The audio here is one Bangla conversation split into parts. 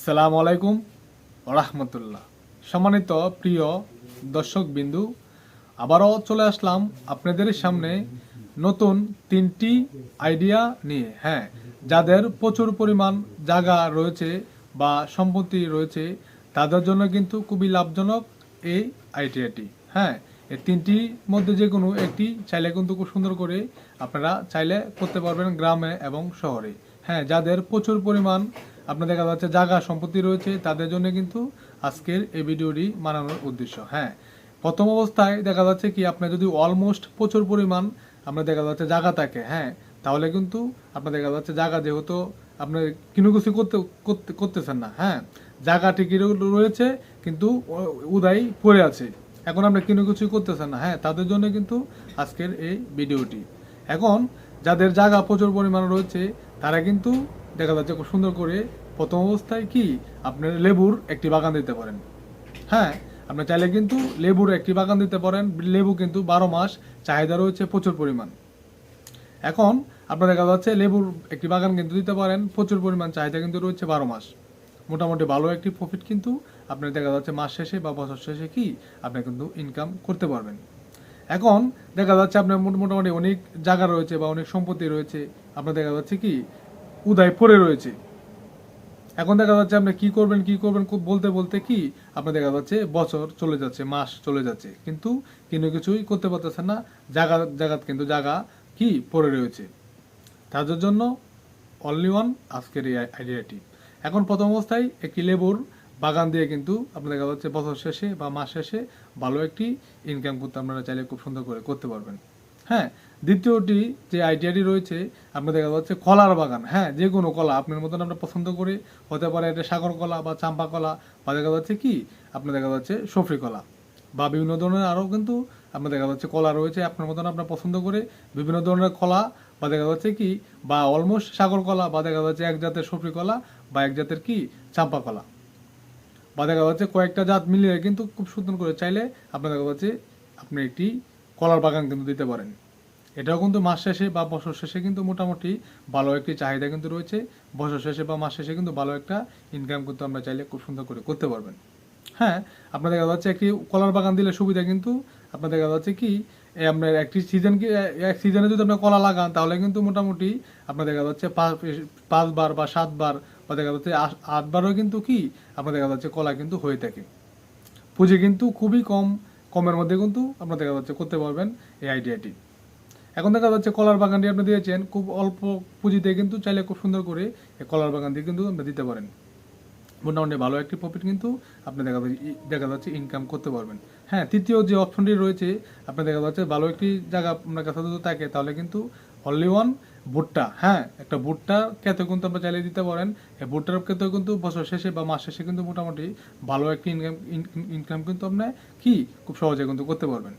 আসসালামু আলাইকুম রহমতুল্লাহ। সম্মানিত প্রিয় দর্শক বিন্দু, আবারও চলে আসলাম আপনাদের সামনে নতুন তিনটি আইডিয়া নিয়ে। হ্যাঁ যাদের প্রচুর পরিমাণ জায়গা রয়েছে বা সম্পত্তি রয়েছে, তাদের জন্য কিন্তু খুবই লাভজনক এই আইডিয়াটি। হ্যাঁ এই তিনটির মধ্যে যে কোনো একটি চাইলে কিন্তু খুব সুন্দর করে আপনারা চাইলে করতে পারবেন গ্রামে এবং শহরে। হ্যাঁ যাদের প্রচুর পরিমাণ আপনার দেখা যাচ্ছে জায়গা সম্পত্তি রয়েছে, তাদের জন্য কিন্তু আজকের এই ভিডিওটি মানানোর উদ্দেশ্য। হ্যাঁ প্রথম অবস্থায় দেখা যাচ্ছে কি, আপনার যদি অলমোস্ট প্রচুর পরিমাণ আপনার দেখা যাচ্ছে জায়গা থাকে হ্যাঁ তাহলে কিন্তু আপনার দেখা যাচ্ছে জায়গা যেহেতু আপনার কিনো কিছু করতে, করতে- করতেছেন না হ্যাঁ জায়গা ঠিকই রয়েছে, কিন্তু উদয় পড়ে আছে। এখন আপনি কিনো কিছু করতেছেন না হ্যাঁ তাদের জন্য কিন্তু আজকের এই ভিডিওটি। এখন যাদের জায়গা প্রচুর পরিমাণ রয়েছে, তারা কিন্তু দেখা যাচ্ছে খুব সুন্দর করে প্রথম অবস্থায় কি আপনার লেবুর একটি বাগান দিতে পারেন? হ্যাঁ আপনি চাইলে কিন্তু লেবুর একটি বাগান দিতে পারেন। লেবু কিন্তু বারো মাস চাহিদা রয়েছে প্রচুর পরিমাণ। এখন আপনার দেখা যাচ্ছে লেবুর একটি বাগান কিন্তু দিতে পারেন। প্রচুর পরিমাণ চাহিদা কিন্তু রয়েছে বারো মাস। মোটামুটি ভালো একটি প্রফিট কিন্তু আপনার দেখা যাচ্ছে মাস শেষে বা বছর শেষে কি আপনি কিন্তু ইনকাম করতে পারবেন। এখন দেখা যাচ্ছে আপনার মোট- মোটামুটি অনেক জায়গা রয়েছে বা অনেক সম্পত্তি রয়েছে। আপনার দেখা যাচ্ছে কি উদয় পড়ে রয়েছে। এখন দেখা যাচ্ছে আপনি কি করবেন কি করবেন, খুব বলতে বলতে কি, আপনার দেখা যাচ্ছে বছর চলে যাচ্ছে, মাস চলে যাচ্ছে। কিন্তু কোনো কিছুই করতে পারতেছেন না জায়গা জায়গাত কিন্তু জায়গা কি পড়ে রয়েছে। তাদের জন্য অনলি ওয়ান আজকের এই আইডিয়াটি এখন প্রথম অবস্থায় একটি লেবুর বাগান দিয়ে কিন্তু আপনার দেখা যাচ্ছে বছর শেষে বা মাস শেষে ভালো একটি ইনকাম করতে আপনারা চাইলে খুব সুন্দর করে করতে পারবেন। হ্যাঁ দ্বিতীয়টি যে আইডিয়াটি রয়েছে আপনার দেখা যাচ্ছে কলার বাগান। হ্যাঁ যে কোনো কলা আপনার মতন আমরা পছন্দ করে। হতে পারে এটা সাগর কলা বা চাম্পা কলা বা দেখা যাচ্ছে কি, আপনার দেখা যাচ্ছে সফরি কলা বা বিভিন্ন ধরনের আরও কিন্তু আপনার দেখা যাচ্ছে কলা রয়েছে আপনার মতন আপনার পছন্দ করে। বিভিন্ন ধরনের কলা বা দেখা যাচ্ছে কি, বা অলমোস্ট সাগর কলা বা দেখা যাচ্ছে এক জাতের সফরি কলা বা এক জাতের কি, চাম্পা কলা। বা দেখা যাচ্ছে কয়েকটা জাত মিলিয়ে কিন্তু খুব সুন্দর করে চাইলে আপনার দেখা যাচ্ছে আপনি একটি কলার বাগান কিন্তু দিতে পারেন। এটাও কিন্তু মাস শেষে বা বছর শেষে কিন্তু মোটামুটি ভালো একটি চাহিদা কিন্তু রয়েছে। বছর শেষে বা মাস শেষে কিন্তু ভালো একটা ইনকাম কিন্তু আমরা চাইলে খুব সুন্দর করে করতে পারবেন। হ্যাঁ আপনার দেখা যাচ্ছে একটি কলার বাগান দিলে সুবিধা কিন্তু আপনার দেখা যাচ্ছে কি আপনার একটি সিজন কি এক সিজনে যদি আপনার কলা লাগান, তাহলে কিন্তু মোটামুটি আপনার দেখা যাচ্ছে পাঁচ, পাঁচবার বা সাতবার, বা দেখা যাচ্ছে আট- আটবারও কিন্তু কি আপনার দেখা যাচ্ছে কলা কিন্তু হয়ে থাকে। পুঁজি কিন্তু খুবই কম, কমের মধ্যে কিন্তু আপনার দেখা যাচ্ছে করতে পারবেন এই আইডিয়াটি এখন দেখা যাচ্ছে কলার বাগানটি আপনি দিয়েছেন, খুব অল্প পুঁজিতে কিন্তু চাইলে খুব সুন্দর করে এই কলার বাগান দিয়ে কিন্তু আপনি দিতে পারেন। মোটামুটি ভালো একটি প্রফিট কিন্তু আপনি দেখা যাচ্ছে দেখা যাচ্ছে ইনকাম করতে পারবেন। হ্যাঁ তৃতীয় যে অপশনটি রয়েছে, আপনি দেখা যাচ্ছে ভালো একটি জায়গা আপনার কাছে যদি থাকে, তাহলে কিন্তু অনলি ওয়ান ভুট্টা হ্যাঁ একটা ভুট্টা ক্ষেত্রে কিন্তু আপনি চালিয়ে দিতে পারেন। এই ভুট্টার ক্ষেত্রে কিন্তু বছর শেষে বা মাস শেষে কিন্তু মোটামুটি ভালো একটি ইনকাম ইনকাম কিন্তু আপনি কি? খুব সহজে কিন্তু করতে পারবেন।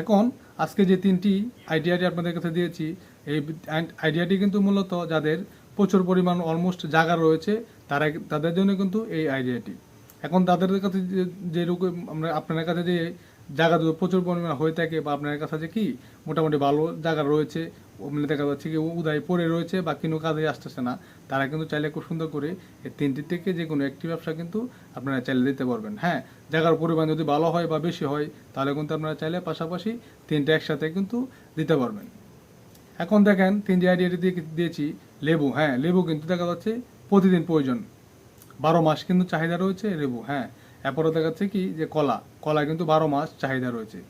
এখন আজকে যে তিনটি আইডিয়াটি আপনাদের কাছে দিয়েছি, এই আইডিয়াটি কিন্তু মূলত যাদের প্রচুর পরিমাণ অলমোস্ট জায়গা রয়েছে, তারা তাদের জন্য কিন্তু এই আইডিয়াটি এখন তাদের কাছে যে- রকম আমরা আপনার কাছে যে জায়গা প্রচুর পরিমাণ হয়ে থাকে বা আপনার কাছে যে কি, মোটামুটি ভালো জায়গা রয়েছে ওমনি দেখা যাচ্ছে কি উদয় পড়ে রয়েছে বা কোনো কাজে আসতেছে না। তারা কিন্তু চাইলে খুব সুন্দর করে এই তিনটি থেকে যে কোনো একটি ব্যবসা কিন্তু আপনারা চাইলে দিতে পারবেন। হ্যাঁ জায়গার পরিমাণ যদি ভালো হয় বা বেশি হয়, তাহলে কিন্তু আপনারা চাইলে পাশাপাশি তিনটে একসাথে কিন্তু দিতে পারবেন। এখন দেখেন তিনটি আইডিয়াটি দিয়ে দিয়েছি, লেবু। হ্যাঁ লেবু কিন্তু দেখা যাচ্ছে প্রতিদিন প্রয়োজন। বারো মাস কিন্তু চাহিদা রয়েছে লেবু। হ্যাঁ এরপরে দেখা যাচ্ছে কি যে কলা। কলা কিন্তু বারো মাস চাহিদা রয়েছে।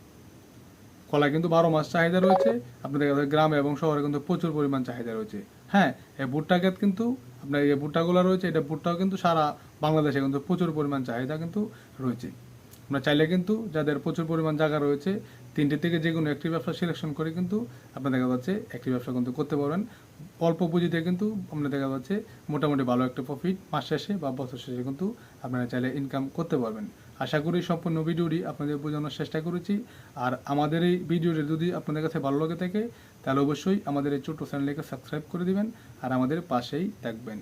কলা কিন্তু বারো মাস চাহিদা রয়েছে। আপনার দেখা যাচ্ছে গ্রামে এবং শহরে কিন্তু প্রচুর পরিমাণ চাহিদা রয়েছে। হ্যাঁ এই ভুট্টা ক্ষেত কিন্তু আপনার এই ভুট্টাগুলো রয়েছে, এটা ভুট্টাও কিন্তু সারা বাংলাদেশে কিন্তু প্রচুর পরিমাণ চাহিদা কিন্তু রয়েছে। আমরা চাইলে কিন্তু যাদের প্রচুর পরিমাণ জায়গা রয়েছে, তিনটে থেকে যে কোনো একটি ব্যবসা সিলেকশন করে কিন্তু আপনার দেখা যাচ্ছে একটি ব্যবসা কিন্তু করতে পারবেন অল্প পুঁজিতে কিন্তু আপনার দেখা যাচ্ছে মোটামুটি ভালো একটা প্রফিট মাস শেষে বা বছর শেষে কিন্তু আপনারা চাইলে ইনকাম করতে পারবেন। আশা করি সম্পূর্ণ ভিডিওটি আপনাদের বোঝানোর চেষ্টা করেছি। আর আমাদের এই ভিডিওটি যদি আপনাদের কাছে ভালো লাগে থাকে, তাহলে অবশ্যই আমাদের এই ছোট্ট চ্যানেলটিকে সাবস্ক্রাইব করে দিবেন। আর আমাদের পাশেই থাকবেন।